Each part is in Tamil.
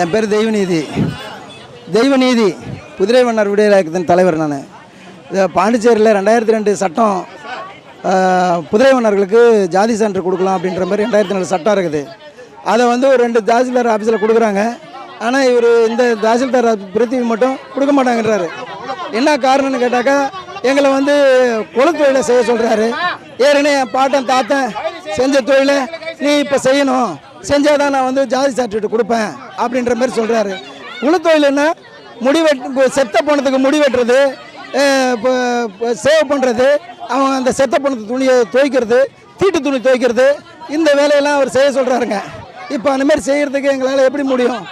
என் பேர் தெய்வநீதி. தெய்வநீதி. குதிரை மன்னர் விடுதலைக்கத்தின் தலைவர் நான். பாண்டிச்சேரியில் ரெண்டாயிரத்தி ரெண்டு சட்டம் ஆஹ், மன்னர்களுக்கு ஜாதி சான்று கொடுக்கலாம் அப்படின்ற மாதிரி ரெண்டாயிரத்தி ரெண்டு சட்டம் இருக்குது. அதை வந்து ஒரு ரெண்டு தாசில்தார் ஆஃபீஸில் கொடுக்குறாங்க. ஆனால் இவர் இந்த தாசில்தார் பிரித்திவி மட்டும் கொடுக்க மாட்டாங்கன்றாரு. என்ன காரணம்னு கேட்டாக்கா எங்களை வந்து குலத்தொழிலை செய்ய சொல்கிறாரு ஏற்கனவே என் பாட்டன் தாத்தன் செஞ்ச தொழிலை நீ இப்போ செய்யணும். செஞ்சால் தான் நான் வந்து ஜாதி சர்டிஃபிகேட் கொடுப்பேன் அப்படின்ற மாதிரி சொல்கிறாரு குலத்தொழில்னா முடி வெட் செத்த பணத்துக்கு முடி வெட்டுறது இப்போ சேவ் பண்ணுறது அவங்க அந்த செத்த பணத்து துணியை துவைக்கிறது தீட்டு துணி துவைக்கிறது இந்த வேலையெல்லாம் அவர் செய்ய சொல்கிறாருங்க இப்போ அந்த மாதிரி செய்கிறதுக்கு எங்களால் எப்படி முடியும்?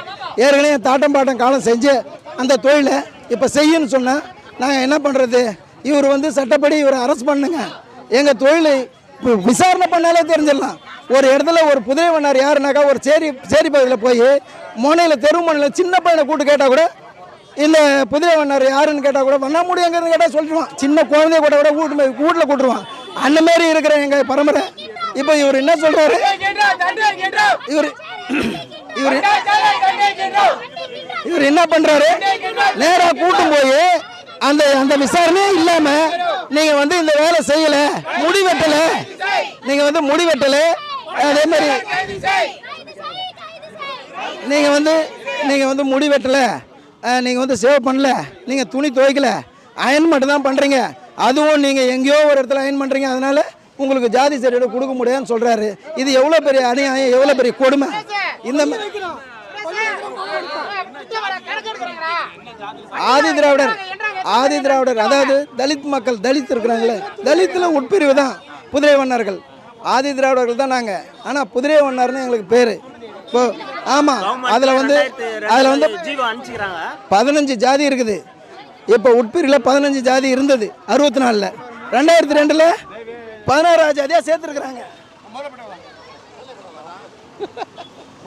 ஏற்கனவே தாட்டம் பாட்டம் காலம் செஞ்சு அந்த தொழிலை இப்போ செய்யன்னு சொன்னால் நாங்கள் என்ன பண்ணுறது இவர் வந்து சட்டப்படி இவரை அரெஸ்ட் பண்ணுங்க. எங்கள் தொழிலை விசாரணை பண்ணாலே தெரிஞ்சிடலாம். ஒரு இடத்துல ஒரு புதிய மன்னார் யாருனாக்கா ஒரு சேரி சேரி பகுதியில் போய் மோனையில் தெரு மனையில் சின்ன பையனை கூட்டு கேட்டால் கூட இந்த புதிய மன்னார் யாருன்னு கேட்டால் கூட வண்ணா முடி கேட்டால் சொல்லிடுவான். சின்ன குழந்தைய கூட கூட வீட்டு போய் வீட்டில் கூட்டுருவான். அந்த மாதிரி இருக்கிற எங்கள் பரம்பரை. இப்போ இவர் என்ன சொல்கிறாரு இவர் இவர் இவர் என்ன பண்ணுறாரு நேராக கூட்டும் போய் அந்த அந்த விசாரணையே இல்லாமல் நீங்க வந்து இந்த வேலை செய்யல முடி வெட்டல. நீங்க வந்து முடி வெட்டல. அதே மாதிரி நீங்க வந்து நீங்க வந்து முடி வெட்டல. நீங்க வந்து சேவ் பண்ணல. நீங்க துணி துவைக்கல. அயன் மட்டும் தான் பண்றீங்க. அதுவும் நீங்க எங்கேயோ ஒரு இடத்துல அயன் பண்றீங்க. அதனால உங்களுக்கு ஜாதி சர்டிஃபிகேட் கொடுக்க முடியாதுன்னு சொல்றாரு. இது எவ்வளவு பெரிய அநியாயம் எவ்வளவு பெரிய கொடுமை? இந்த மாதிரி ஆதி திராவிடர். ஆதி திராவிடர் அதாவது தலித் மக்கள் தலித் இருக்கிறாங்களே தலித்தில் உட்பிரிவு தான் புதிரை வண்ணார்கள். ஆதி திராவிடர்கள் தான் நாங்கள் ஆனால் புதிரை வண்ணார்னு எங்களுக்கு பேர். இப்போ ஆமாம் அதில் வந்து அதில் வந்து பதினஞ்சு ஜாதி இருக்குது. இப்போ உட்பிரிவில் பதினஞ்சு ஜாதி இருந்தது அறுபத்தி நாலில் ரெண்டாயிரத்தி ரெண்டில் பதினாறாவது ஜாதியாக சேர்த்துருக்குறாங்க.